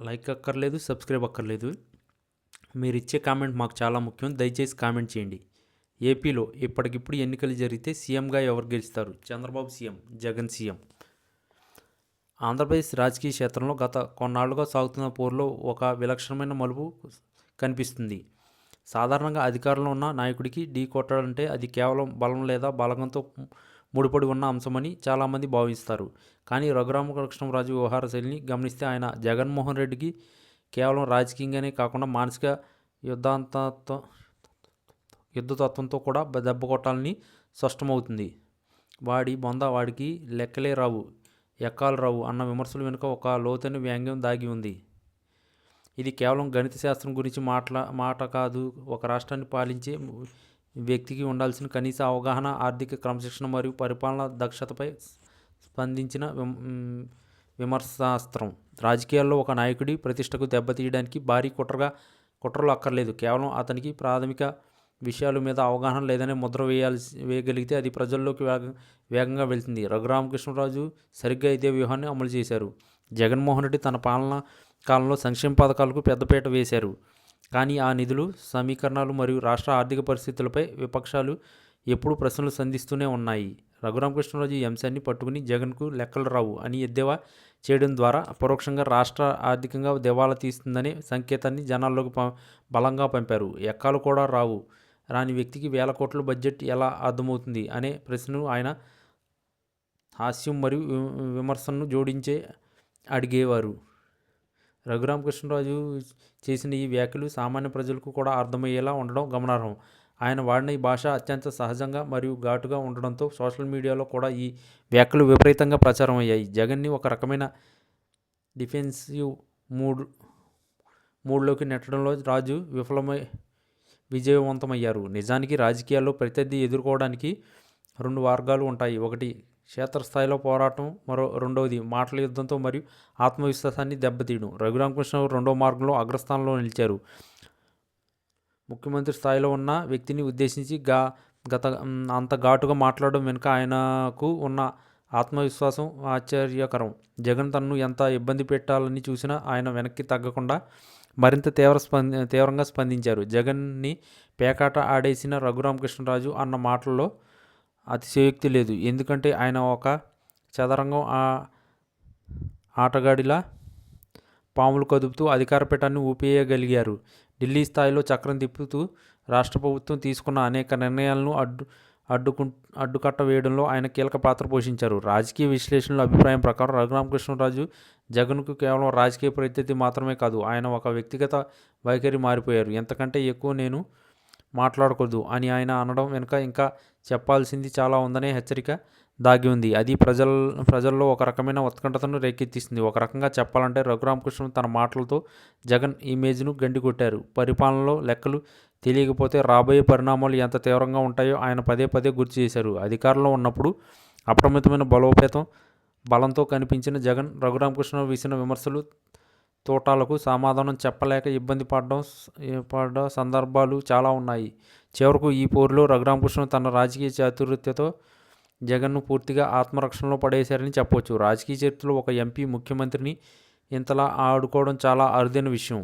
Like అక్కర్లేదు subscribe అక్కర్లేదు. మీరు ఇచ్చే కామెంట్ మాకు చాలా ముఖ్యం. దయచేసి కామెంట్ చేయండి. ఏపీలో ఇప్పటికిప్పుడు ఎన్నికలు జరిగితే సీఎంగా ఎవరు గెలుస్తారు? Chandrababu CM Jagan CM. Andhra Pradesh రాజకీయ క్షేత్రంలో గత కొన్నాళ్ళుగా సాగుతున్న పోరులో ఒక విలక్షణమైన మలుపు కనిపిస్తుంది. సాధారణంగా అధికారంలో ఉన్న నాయకుడికి ఢీ కొట్టాలంటే అది కేవలం బలం లేదా బలగంతో ముడిపడి ఉన్న అంశమని చాలామంది భావిస్తారు. కానీ రఘురామకృష్ణరాజు వ్యవహార శైలిని గమనిస్తే ఆయన జగన్మోహన్ రెడ్డికి కేవలం రాజకీయంగానే కాకుండా మానసిక యుద్ధాంతత్వం యుద్ధతత్వంతో కూడా దెబ్బ కొట్టాలని స్పష్టమవుతుంది. వాడి బొంద వాడికి లెక్కలే రావు. ఎక్కాలు రావు అన్న విమర్శలు వెనుక ఒక లోతైన వ్యాంగ్యం దాగి ఉంది. ఇది కేవలం గణిత శాస్త్రం గురించి మాట్లా మాట కాదు. ఒక రాష్ట్రాన్ని పాలించే వ్యక్తికి ఉండాల్సిన కనీస అవగాహన ఆర్థిక క్రమశిక్షణ మరియు పరిపాలన దక్షతపై స్పందించిన విమ- విమర్శాస్త్రం. రాజకీయాల్లో ఒక నాయకుడి ప్రతిష్టకు దెబ్బతీయడానికి భారీ కుట్రగా కుట్రలు అక్కర్లేదు. కేవలం అతనికి ప్రాథమిక విషయాల మీద అవగాహన లేదనే ముద్ర వేయాల్సి వేయగలిగితే అది ప్రజల్లోకి వేగ వేగంగా వెళ్తుంది. రఘురామకృష్ణరాజు సరిగ్గా ఇదే వ్యూహాన్ని అమలు చేశారు. జగన్మోహన్ రెడ్డి తన పాలన కాలంలో సంక్షేమ పథకాలకు పెద్దపీట వేశారు. కానీ ఆ నిధులు సమీకరణాలు మరియు రాష్ట్ర ఆర్థిక పరిస్థితులపై విపక్షాలు ఎప్పుడూ ప్రశ్నలు సంధిస్తూనే ఉన్నాయి. రఘురామకృష్ణరాజు ఈ అంశాన్ని పట్టుకుని జగన్కు లెక్కలు రావు అని ఎద్దేవా చేయడం ద్వారా పరోక్షంగా రాష్ట్ర ఆర్థికంగా దివాలా తీస్తుందనే సంకేతాన్ని జనాల్లోకి ప బలంగా పంపారు. ఎక్కాలు కూడా రావు. రాని వ్యక్తికి వేల కోట్ల బడ్జెట్ ఎలా అర్థమవుతుంది అనే ప్రశ్నను ఆయన హాస్యం మరియు వి- విమర్శను జోడించే అడిగేవారు. రఘురామకృష్ణరాజు చేసిన ఈ వ్యాఖ్యలు సామాన్య ప్రజలకు కూడా అర్థమయ్యేలా ఉండడం గమనార్హం. ఆయన వాడిన ఈ భాష అత్యంత సహజంగా మరియు ఘాటుగా ఉండడంతో సోషల్ మీడియాలో కూడా ఈ వ్యాఖ్యలు విపరీతంగా ప్రచారం అయ్యాయి. జగన్ని ఒక రకమైన డిఫెన్సివ్ మూడ్ మూడ్లోకి నెట్టడంలో రాజు విఫలమై విజయవంతమయ్యారు. నిజానికి రాజకీయాల్లో ప్రత్యర్థి ఎదుర్కోవడానికి రెండు మార్గాలు ఉంటాయి. ఒకటి క్షేత్రస్థాయిలో పోరాటం మరో రెండవది మాటల యుద్ధంతో మరియు ఆత్మవిశ్వాసాన్ని దెబ్బతీయడం. రఘురామకృష్ణ రెండో మార్గంలో అగ్రస్థానంలో నిలిచారు. ముఖ్యమంత్రి స్థాయిలో ఉన్న వ్యక్తిని ఉద్దేశించి గా గత అంత ఘాటుగా మాట్లాడడం వెనుక ఆయనకు ఉన్న ఆత్మవిశ్వాసం ఆశ్చర్యకరం. జగన్ తనను ఎంత ఇబ్బంది పెట్టాలని చూసినా ఆయన వెనక్కి తగ్గకుండా మరింత తీవ్ర స్పంద తీవ్రంగా స్పందించారు. జగన్ని పేకాట ఆడేసిన రఘురామకృష్ణరాజు అన్న మాటల్లో అతిశయోక్తి లేదు. ఎందుకంటే ఆయన ఒక చదరంగం ఆ- ఆటగాడిలా పాములు కదుపుతూ అధికార పీఠాన్ని ఊపేయగలిగారు. ఢిల్లీ స్థాయిలో చక్రం తిప్పుతూ రాష్ట్ర ప్రభుత్వం తీసుకున్న అనేక నిర్ణయాలను అడ్డు అడ్డుకు అడ్డుకట్ట వేయడంలో ఆయన కీలక పాత్ర పోషించారు. రాజకీయ విశ్లేషణల అభిప్రాయం ప్రకారం రఘురామకృష్ణరాజు జగన్కు కేవలం రాజకీయ ప్రత్యర్థి మాత్రమే కాదు ఆయన ఒక వ్యక్తిగత వైఖరి మారిపోయారు. ఎంతకంటే ఎక్కువ నేను మాట్లాడకూడదు అని ఆయన అనడం వెనుక ఇంకా చెప్పాల్సింది చాలా ఉందనే హెచ్చరిక దాగి ఉంది. అది ప్రజల ప్రజల్లో ఒక రకమైన ఉత్కంఠతను రేకెత్తిస్తుంది. ఒక రకంగా చెప్పాలంటే రఘురామకృష్ణ తన మాటలతో జగన్ ఇమేజ్ను గండికొట్టారు. పరిపాలనలో లెక్కలు తెలియకపోతే రాబోయే పరిణామాలు ఎంత తీవ్రంగా ఉంటాయో ఆయన పదే పదే గుర్తు చేశారు. అధికారంలో ఉన్నప్పుడు అప్రమితమైన బలోపేతం బలంతో కనిపించిన జగన్ రఘురామకృష్ణ వీసిన విమర్శలు తోటాలకు సమాధానం చెప్పలేక ఇబ్బంది పడడం పడ్డ సందర్భాలు చాలా ఉన్నాయి. చివరకు ఈ పోరులో రఘురామకృష్ణ తన రాజకీయ చాతుర్యతతో జగన్ను పూర్తిగా ఆత్మరక్షణలో పడేశారని చెప్పవచ్చు రాజకీయ చరిత్రలో ఒక ఎంపీ ముఖ్యమంత్రిని ఇంతలా ఆడుకోవడం చాలా అరుదైన విషయం.